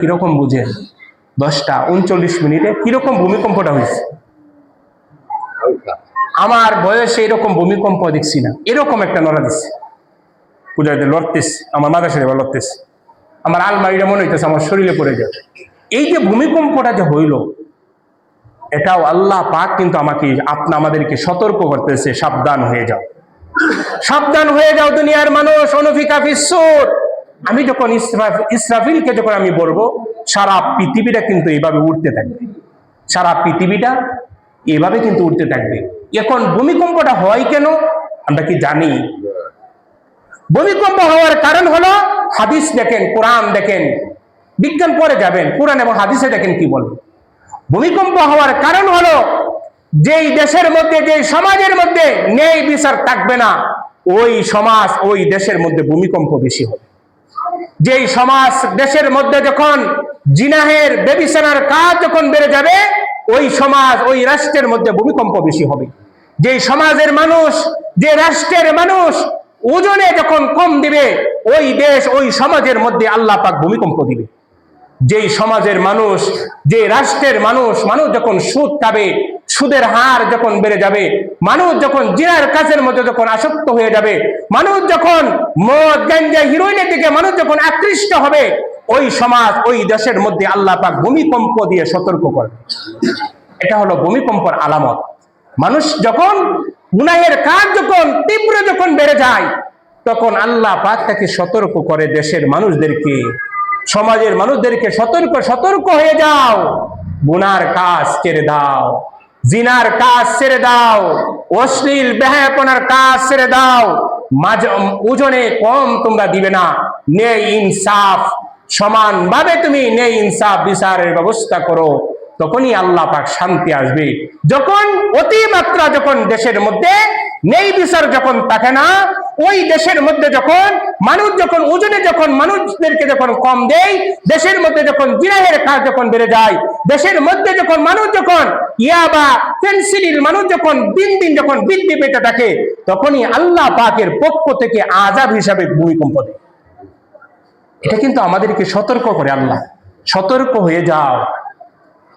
কীরকম বুঝেন দশটা উনচল্লিশ মিনিটে কীরকম ভূমিকম্পটা হয়েছে? আমার বয়সে এরকম ভূমিকম্প দেখছি না। এরকম একটা নড়া দিচ্ছে। পূজাতে লড়তেছে, আমার মাথা সেরে লড়তেছে। আমার আলমারিটা মনে হইতেছে আমার শরীরে পড়ে যাবে এই যে ভূমিকম্পটা যে হইল, এটাও আল্লাহ পাক কিন্তু আমাকে, আপনা আমাদেরকে সতর্ক করতেছে, সাবধান হয়ে যাও। সাবধান হয়ে যাও দুনিয়ার মানুষ, অনুফিকা ফিসুর আমি যখন ইসরাফ- ইসরাফিলকে যখন আমি বলব, সারা পৃথিবীটা কিন্তু এইভাবে উঠতে থাকবে। সারা পৃথিবীটা এভাবে কিন্তু উঠতে থাকবে। এখন ভূমিকম্পটা হয় কেন? আমরা কি জানি? ভূমিকম্প হওয়ার কারণ হলো হাদিস দেখেন, কোরআন দেখেন, বিজ্ঞান পরে যাবেন, কোরআন এবং হাদিসে দেখেন কি বলে। ভূমিকম্প হওয়ার কারণ হলো যেই দেশের মধ্যে, যেই সমাজের মধ্যে ন্যায় বিচার থাকবে না, ওই সমাজ, ওই দেশের মধ্যে ভূমিকম্প বেশি হবে। যেই সমাজ দেশের মধ্যে যখন জিনাহের বেবিসানার কাজ যখন বেড়ে যাবে, ওই সমাজ, ওই রাষ্ট্রের মধ্যে ভূমিকম্প বেশি হবে। যে সমাজের মানুষ, যে রাষ্ট্রের মানুষ ওজনে যখন কম দিবে, ওই দেশ, ওই সমাজের মধ্যে আল্লাহ পাক ভূমিকম্প দিবে। যেই সমাজের মানুষ যে রাষ্ট্রের মানুষ মানুষ যখন সুদ খাবে, সুদের হার যখন বেড়ে যাবে, মানুষ যখন জিনার কাজের মধ্যে যখন আসক্ত হয়ে যাবে, মানুষ যখন মদ, গাঞ্জা, হিরোইনের দিকে মানুষ যখন আকৃষ্ট হবে, ওই সমাজ, ওই দেশের মধ্যে আল্লাহ পাক ভূমিকম্প দিয়ে সতর্ক করে এটা হলো ভূমিকম্পর আলামত। মানুষ যখন গুনাহের কাজ যখন তীব্র যখন বেড়ে যায়, তখন আল্লাহ পাক তাকে সতর্ক করে দেশের মানুষদেরকে সমাজের মানুষদেরকে সতর্ক সতর্ক হয়ে যাও। গুনার কাজ ছেড়ে দাও। জিনার কাজ ছেড়ে দাও। অশ্লীল বেহায়াপনার কাজ ছেড়ে দাও। মাঝ, ওজনে কম তোমরা দিবে না। নে ইনসাফ। সমানভাবে তুমি নে ইনসাফ বিচারের ব্যবস্থা করো। তখনই আল্লাহ পাক শান্তি আসবে। যখন অতিমাত্রা যখন দেশের মধ্যে নেই বিচার যখন থাকে না ওই দেশের মধ্যে যখন মানুষ যখন ওজনে যখন মানুষদেরকে যখন কম দেয়, দেশের মধ্যে যখন জিরাহের কাজ যখন বেড়ে যায়, দেশের মধ্যে যখন মানুষ যখন ইয়াবা পেন্সিলির মানুষ যখন দিন দিন যখন বৃদ্ধি পেতে থাকে, তখনই আল্লাহ পাকের পক্ষ থেকে আজাব হিসাবে ভূমিকম্প এটা কিন্তু আমাদেরকে সতর্ক করে আল্লাহ। সতর্ক হয়ে যাও।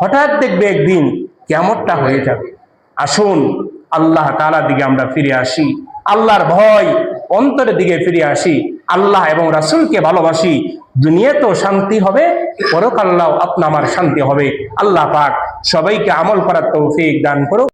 হঠাৎ দেখবে একদিন কেমনটা হয়ে যাবে। আসুন, আল্লাহ তালার দিকে আমরা ফিরে আসি। আল্লাহর ভয় অন্তরের দিকে ফিরে আসি, আল্লাহ এবং রাসুলকে ভালোবাসি দুনিয়া তো শান্তি হবে পরকাল্লাও আপনা আমার শান্তি হবে। আল্লাহ পাক সবাইকে আমল করার তৌফিক দান করো